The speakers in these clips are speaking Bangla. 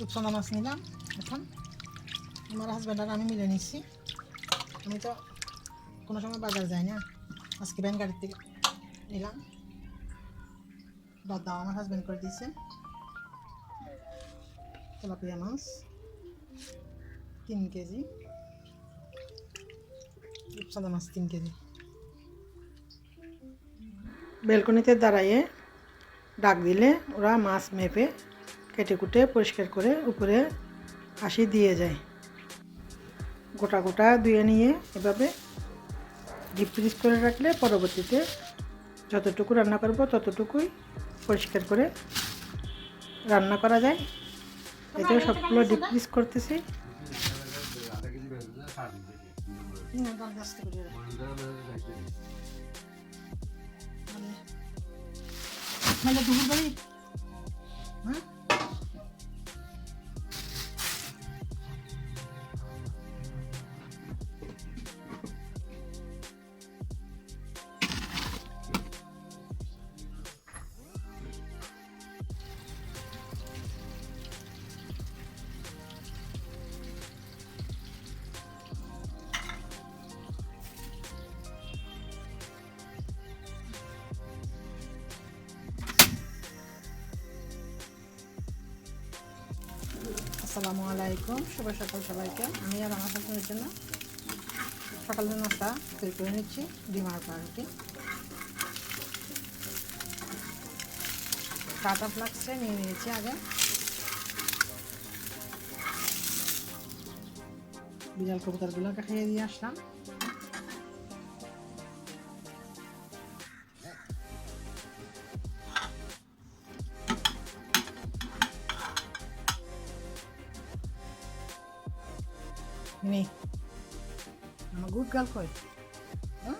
রূপসন্দা মাছ নিলাম এখন আমার হাজব্যান্ড আর আমি মিলে নিচ্ছি আমি তো কোনো সময় বাজার যাই না। আজকে ব্যান গাড়ির থেকে নিলাম। বাদ দাও, আমার হাজব্যান্ড করে দিয়েছে। তেলাপিয়া মাছ, তিন কেজি। রূপসন্দা মাছ, তিন কেজি। বেলকনিতে দাঁড়াইয়ে ডাক দিলে ওরা মাছ মেপে কেটে কুটে পরিষ্কার করে উপরে হাসি দিয়ে যায়। গোটা গোটা ধুয়ে নিয়ে এভাবে ডিপ ফ্রিজ করে রাখলে পরবর্তীতে যতটুকু রান্না করব ততটুকুই পরিষ্কার করে রান্না করা যায়। এতেও সবগুলো ডিপ ফ্রিজ করতেছি। মানে দুপুর বাড়ি আসসালামু আলাইকুম। শুভ সকাল সবাইকে। আমি আর আমার হাজবেন্ডের জন্য সকালের নাস্তা তৈরি করে নিচ্ছি, ডিম আর পাউরুটি। টাটা ফ্লাক্সে নিয়ে নিয়েছি আগে। বিড়াল কবুতরগুলোকে খেয়ে দিয়ে আসলাম। নে আমার গুড হ্যাঁ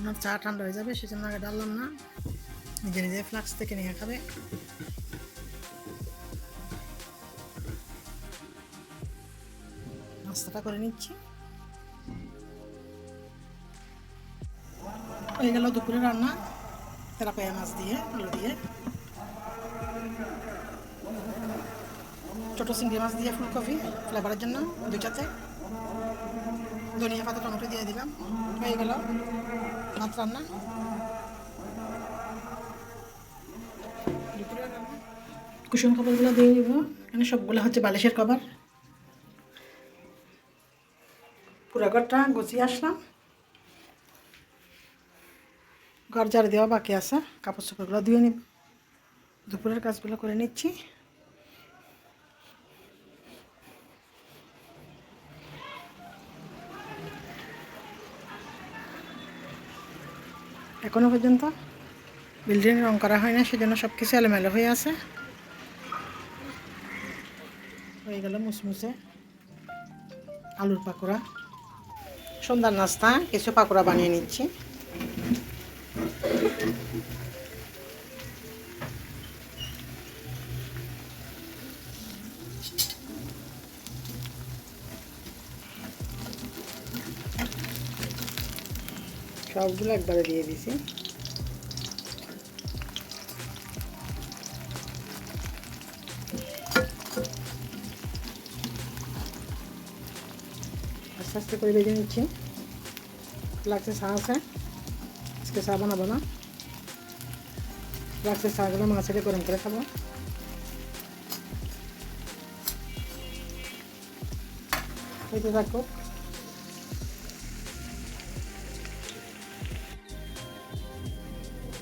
আমার চা ঠান্ডা হয়ে যাবে, সেজন্য আগে ডাললাম না। নিজে নিজে ফ্লাক্স থেকে নিয়ে খাবে। নাস্তাটা করে নিচ্ছি। হয়ে গেল দুপুরে রান্না। তেলাপিয়া মাছ দিয়ে, আলু দিয়ে। ছোটো চিংড়ি মাছ দিয়ে ফুলকপি ফ্লেভারের জন্য দুইটাতে। ধনিয়া পাতা, টমেটো দিয়ে দিলাম। হয়ে গেল ভাত রান্না। কুসুম খাবারগুলো দিয়ে দিব। এখানে সবগুলো হচ্ছে বালিশের কভার ঘরটা গুছিয়ে আসলাম। ঘর ঝাড়ু দেওয়া বাকি আছে কাপড় চোপড়গুলো ধুয়ে নিব। দুপুরের কাজগুলো করে নিচ্ছি। এখনও পর্যন্ত বিল্ডিং রং করা হয় না, সেজন্য সব কিছু এলোমেলো হয়ে আছে। হয়ে গেল মুসমুসে আলুর পাকোড়া। সন্ধ্যার নাস্তা কিছু পাকোড়া বানিয়ে নিচ্ছি। সবগুলো একবারে দিয়ে দিছি। আস্তে আস্তে করে ভেজে নিচ্ছি। লাগছে আছে। আজকে চা বানাবো না। লাগছে চাগুলো মাছের গরম করে খাব। হইতে থাকো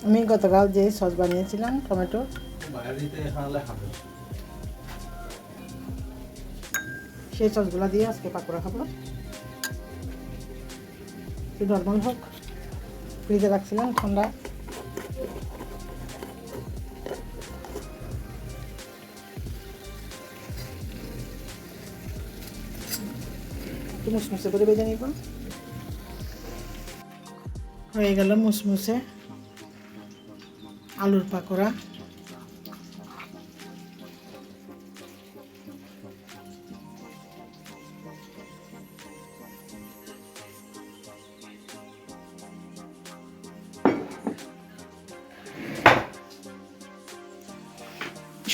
আমি গতকাল যে সস বানিয়েছিলাম টমেটো। সেই সসগুলো দিয়ে আজকে পাকোড়া খাব। একটু নর্মাল হোক। ফ্রিজে রাখছিলাম, ঠান্ডা। মুসমুসে করে বেজে নিব। হয়ে গেল মুসমুসে আলুর পাকোড়া।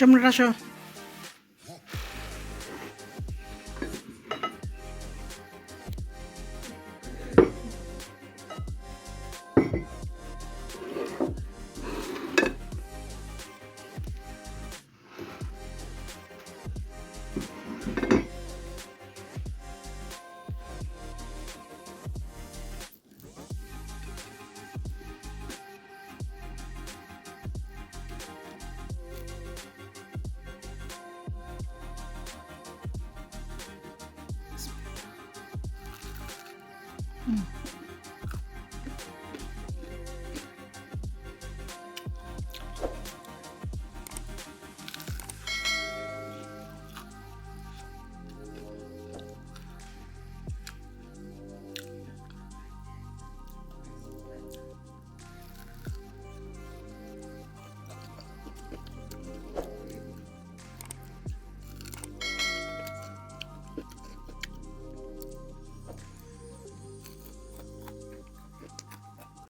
siya muna siya. 嗯。